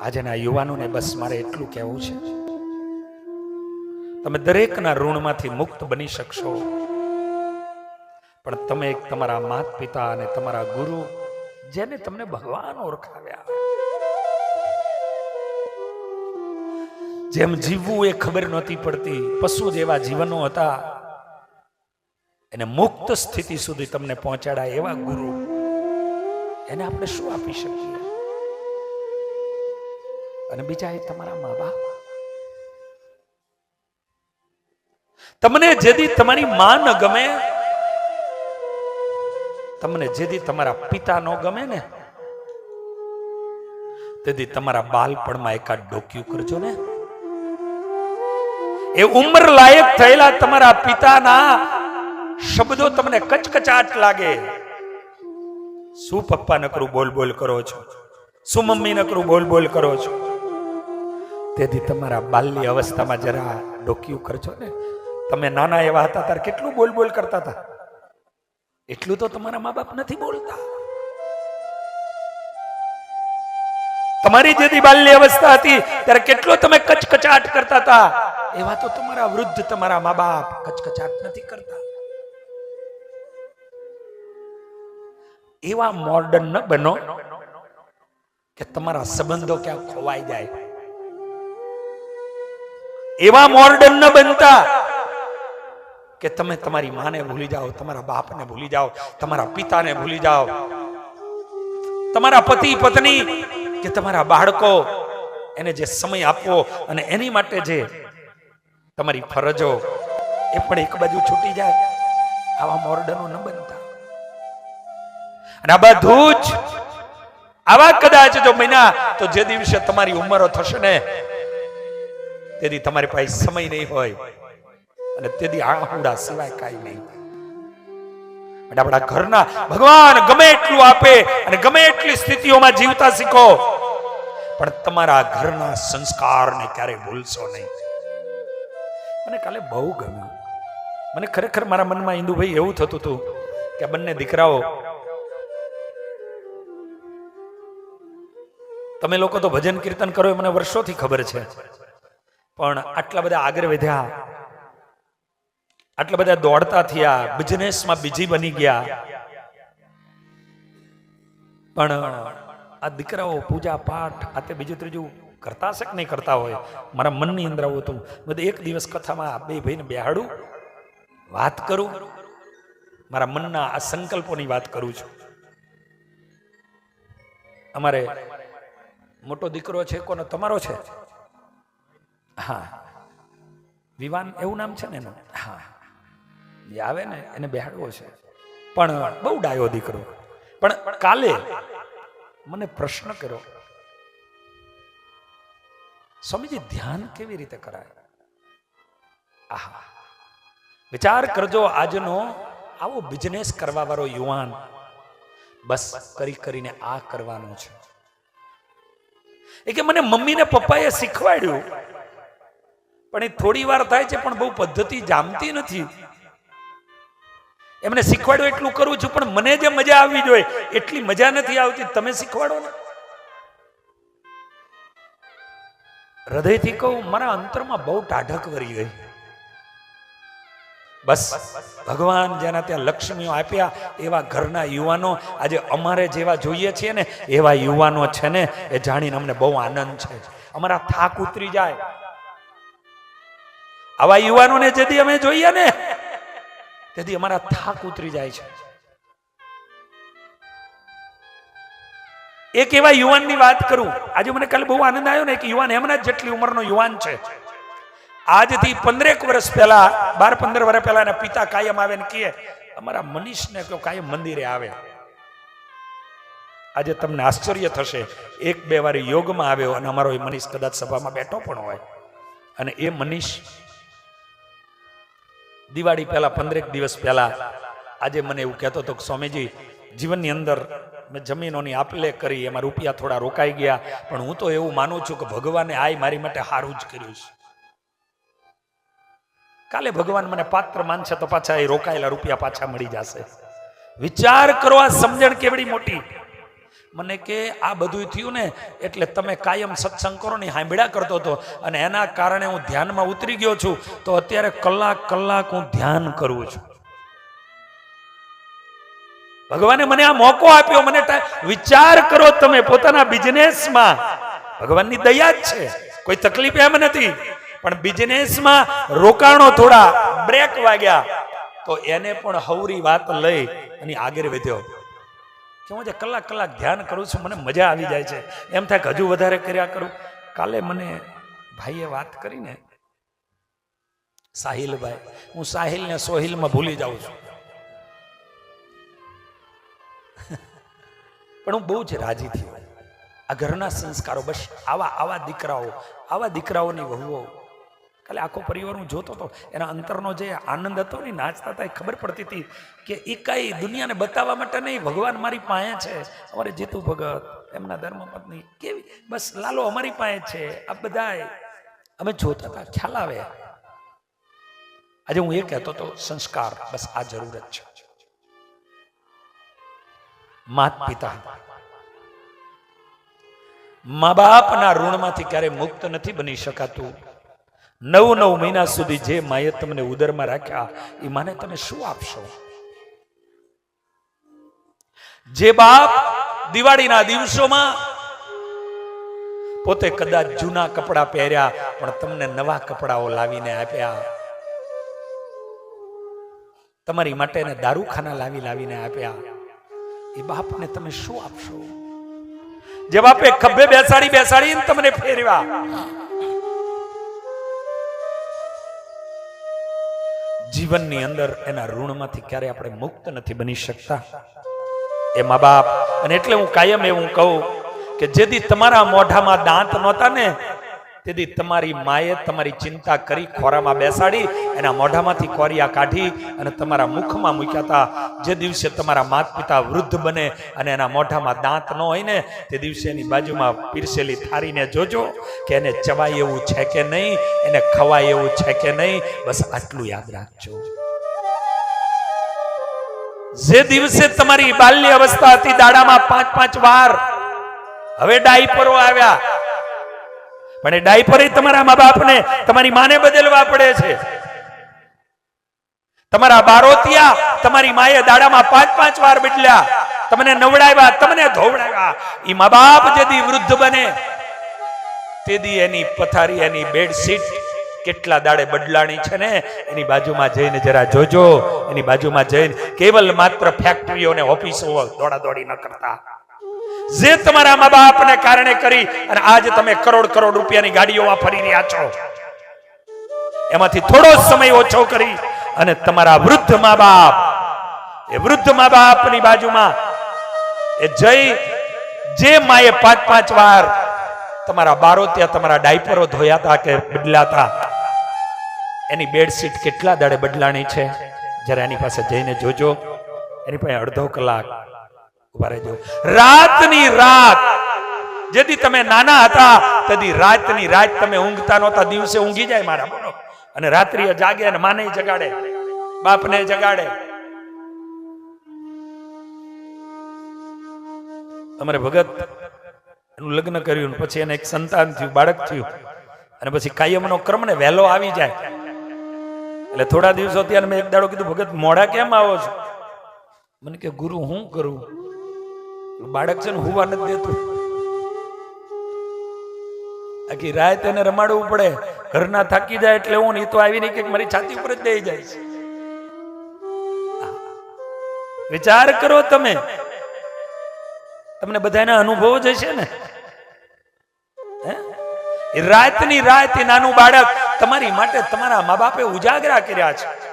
આજના યુવાનોને બસ મારે એટલું કહેવું છે. તમે દરેકના ઋણમાંથી મુક્ત બની શકશો. પણ તમે એક તમારા માત પિતા અને તમારા ગુરુ જેને તમને ભગવાન ઓળખાવ્યા. જેમ જીવવું એ ખબર નહોતી પડતી, પશુ જેવા જીવનો હતા. એને મુક્ત સ્થિતિ સુધી તમને પહોંચાડાય એવા ગુરુ. એને આપણે શું આપી શકીએ? અને બીજા એ તમારા મા બાપ. તમને જેથી તમારી માં ન ગમે, તમને જેથી તમારા પિતા ન ગમે ને, તેથી તમારા બાલપણમાં એકાદ ડોક્યું કરજો ને. એ ઉંમર લાયક થયેલા તમારા પિતાના શબ્દો તમને કચકચાટ લાગે. શું પપ્પા નકરું બોલ બોલ કરો છો? શું મમ્મી નકરું બોલ બોલ કરો છો? તેથી તમારા બાલ્ય અવસ્થામાં જરા ડોક્યું કરજો ને. તમે નાના એવા હતા, ત્યારે કેટલું બોલ બોલ કરતા હતા? એટલું તો તમારા મા બાપ નથી બોલતા. તમારી જેથી બાલ્ય અવસ્થા હતી, ત્યારે કેટલો તમે કચકચાટ કરતા હતા? એવા તો તમારા વૃદ્ધ તમારા મા બાપ કચકચાટ નથી કરતા. એવા મોર્ડન ન બનો કે તમારા સંબંધો ક્યાં ખોવાઈ જાય. એવા મોર્ડન ન બનતા કે તમે તમારી માને ભૂલી જાઓ, તમારા બાપને ભૂલી જાઓ, તમારા પિતાને ભૂલી જાઓ, તમારા પતિ પત્ની કે તમારા બાળકો એને જે સમય આપવો અને એની માટે જે તમારી ફરજો, એ પણ એક બાજુ છૂટી જાય. આવા મોર્ડનો ન બનતા. અને આ બધું જ આવા કદાચ જો મહિના તો જે દિવસે તમારી ઉંમરો થશે ને તેથી તમારી પાસે સમય નહીં હોય. અને તેથી આહુડા સિવાય કાંઈ નહીં અને આપણા ઘરના ભગવાન ગમે એટલું આપે અને ગમે એટલી સ્થિતિઓમાં જીવતા શીખો. પણ તમારા ઘરના સંસ્કારને ક્યારેય ભૂલશો નહીં. મને કાલે બહુ ગમ્યું. મને ખરેખર મારા મનમાં ઇન્દુભાઈ એવું થતું હતું કે બંને દીકરાઓ તમે લોકો તો ભજન કીર્તન કરો એ મને વર્ષોથી ખબર છે. પણ આટલા બધા આગળ વધ્યા. આટલા બધા દોડતા થયા. બિઝનેસમાં બીજી બની ગયા. પણ આ દીકરાઓ પૂજા પાઠ, આ તે બીજું ત્રીજું કરતા હશે કે નહીં કરતા હોય? મારા મનની અંદર આવું હતું. બધું એક દિવસ કથામાં બે ભાઈને બેહાડું, વાત કરું. મારા મનના આ સંકલ્પોની વાત કરું છું. અમારે મોટો દીકરો છે, કોનો? તમારો છે? હા. વિવાન એવું નામ છે ને એનું? હા. જે આવે ને, એને બેહાડવો છે. પણ બહુ ડાયો દીકરો. પણ કાલે મને પ્રશ્ન કર્યો. સ્વામીજી, ધ્યાન કેવી રીતે કરાય? આહા. વિચાર કરજો આજનો આવો બિઝનેસ કરવા વાળો યુવાન. બસ કરી કરીને આ કરવાનું છે. એ કે મને મમ્મી ને પપ્પાએ શીખવાડ્યું. પણ એ થોડી વાર થાય છે, પણ બહુ પદ્ધતિ જામતી નથી. એમને શીખવાડ્યું એટલું કરું છું, પણ મને જે મજા આવવી જોઈએ, એટલી મજા નથી આવતી. તમે શીખવાડો ને. હૃદયથી કહું, મારા અંતરમાં બહુ ટાઢક વરી ગઈ. બસ, ભગવાન જેના ત્યાં લક્ષ્મીઓ આપ્યા, એવા ઘરના યુવાનો, આજે અમારે જેવા જોઈએ છીએ ને, એવા યુવાનો છે ને, એ જાણીને અમને બહુ આનંદ છે. અમારા થાક ઉતરી જાય. આવા યુવાનોને જેથી અમે જોઈએ ને, તેથી અમારા થાક ઉતરી જાય છે. એક એવા યુવાનની વાત કરું. આજે મને કાલે બહુ આનંદ આવ્યો ને, એક યુવાન એમના જેટલી ઉંમરનો યુવાન છે. આજથી પંદરેક વર્ષ પહેલા, બાર પંદર વર્ષ પહેલા એના પિતા કાયમ આવે ને કહે, અમારા મનીષને કહો કાયમ મંદિરે આવે. આજે તમને આશ્ચર્ય થશે, એક બે વાર યોગમાં આવ્યો અને અમારો એ મનીષ કદાચ સભામાં બેઠો પણ હોય. અને એ મનીષ દિવાળી પહેલા પંદરેક દિવસ પહેલા આજે મને એવું કહેતો હતો કે સ્વામીજી, જીવનની અંદર મેં જમીનોની આપલે કરી, એમાં રૂપિયા થોડા રોકાઈ ગયા, પણ હું તો એવું માનું છું કે ભગવાને આય મારી માટે સારું જ કર્યું છે. કાલે ભગવાન મને પાત્ર માનશે તો પાછા એ રોકાયેલા રૂપિયા પાછા મળી જશે. વિચાર કરો આ સમજણ કેવડી મોટી. મને કે આ બધું થયું ને એટલે તમે કાયમ સત્સંગ કરો ને હાંભળ્યા કરતો હતો. અને એના કારણે હું ધ્યાનમાં ઉતરી ગયો છું. તો અત્યારે કલાક કલાક હું ધ્યાન કરું છું. ભગવાને મને આ મોકો આપ્યો. મને વિચાર કરો તમે પોતાના બિઝનેસમાં. ભગવાનની દયા જ છે. કોઈ તકલીફ એમ નથી. પણ બિઝનેસમાં રોકાણો થોડા બ્રેક વાગ્યા. તો એને પણ હવરી વાત લઈ અને આગળ વધ્યો. કે હું જે કલાક કલાક ધ્યાન કરું છું, મને મજા આવી જાય છે. એમ થાય કે હજુ વધારે કર્યા કરું. કાલે મને ભાઈએ વાત કરીને, સાહિલભાઈ, હું સાહિલને સોહિલમાં ભૂલી જાઉં છું. પણ હું બહુ જ રાજી થયો. આ ઘરના સંસ્કારો, બસ આવા આવા દીકરાઓ, આવા દીકરાઓની વહુઓ કાલે આખો પરિવાર હું જોતો હતો એના અંતરનો જે આનંદ હતો ને નાચતા હતા, એ ખબર પડતી હતી કે એ કાંઈ દુનિયાને બતાવવા માટે નહીં, ભગવાન મારી પાસે છે. અમારે જીતુ ભગત, એમના ધર્મપત્ની, કેવી? બસ લાલો અમારી પાસે છે, આ બધાય. અમે જોતા હતા, ખ્યાલ આવે. આજે હું એ કહેતો હતો, સંસ્કાર, બસ આ જરૂરત છે. માત પિતા મા બાપના ઋણમાંથી ક્યારે મુક્ત નથી બની શકાતું. નવ નવ મહિના સુધી જે માએ તમને ઉદરમાં રાખ્યા, એ માને તમે શું આપશો? જે બાપ દિવાળીના દિવસોમાં પોતે કદાચ જૂના કપડાં પહેર્યા, પણ તમને નવા કપડાઓ લાવીને આપ્યા. તમારી માટે દારૂખાના લાવી લાવીને આપ્યા. એ બાપને તમે શું આપશો? જે બાપે ખભે બેસાડી બેસાડીને તમને ફેરવ્યા. જીવનની અંદર એના ઋણમાંથી ક્યારે આપણે મુક્ત નથી બની શકતા. એ મા બાપ, અને એટલે હું કાયમ એવું કહું કે જેથી તમારા મોઢામાં દાંત નહોતા ને તેથી તમારી માએ તમારી ચિંતા કરી ખોરામાં બેસાડી એના મોઢામાંથી કોરિયા કાઢી અને તમારા મુખમાં મૂક્યા હતા. જે દિવસે તમારા માત પિતા વૃદ્ધ બને અને એના મોઢામાં દાંત ન હોય ને, તે દિવસે એની બાજુમાં પીરસેલી થારીને જોજો કે એને ચવાય એવું છે કે નહીં, એને ખવાય એવું છે કે નહીં, બસ આટલું યાદ રાખજો. જે દિવસે તમારી બાલ્ય અવસ્થા હતી દાડામાં પાંચ પાંચ વાર, હવે ડાયપરો આવ્યા. પણ એ ડાયપર તમારા મા બાપને તમારી માને બદલવા પડે છે. તમારા બારોતિયા તમારી માએ દાડામાં પાંચ પાંચ વાર બદલ્યા. તમને નવડાવ્યા, તમને ધોવડાવ્યા. એ મા બાપ જેદી વૃદ્ધ બને, તેદી એની પથારી, એની બેડશીટ કેટલા દાડે બદલાણી છે ને? એની બાજુમાં જઈને જરા જોજો. એની બાજુમાં જઈને કેવલ માત્ર ફેક્ટરીઓ ને ઓફિસો દોડા દોડી ન કરતા. જે તમારા મા બાપને કારણે કરી અને આજે તમે કરોડ કરોડ રૂપિયાની ગાડીઓમાં ફરી રહ્યા છો. એમાંથી થોડો સમય ઓછો કરી અને તમારા વૃદ્ધ મા બાપ એ વૃદ્ધ મા બાપની બાજુમાં એ જઈ જે માએ પાંચ પાંચ વાર તમારા બારો ત્યાં તમારા ડાયપરો ધોયા હતા કે બદલાતા. એની બેડશીટ કેટલા દાડે બદલાણી છે? જરા એની પાસે જઈને જોજો. એની પાસે અડધો કલાક રહેજો રાતની રાત જેથી તમે નાના હતા, તેથી રાતની રાત તમે ઊંઘતા નહોતા, દિવસે ઊંઘી જાય મારા બોલો. અને રાત્રિએ જાગે અને માને જગાડે. બાપને જગાડે. અમારે ભગત એનું લગ્ન કર્યું પછી એને એક સંતાન થયું, બાળક થયું. અને પછી કાયમનો ક્રમ ને વહેલો આવી જાય. એટલે થોડા દિવસો ત્યાં મેં એક દાડો કીધું, ભગત મોડા કેમ આવો છો? મને કે, ગુરુ, હું કરું? બાળક છે ને હુવા નથી દેતું. આખી રાત એને રમાડવું પડે. ઘરના થાકી જાય એટલે હું એ તો આવી નહીં કે મારી છાતી ઉપર જ દઈ જાય છે. વિચાર કરો તમે. તમને બધાના અનુભવો જ હશે ને? રાતની રાત નાનું બાળક તમારી માટે તમારા મા બાપે ઉજાગરા કર્યા છે.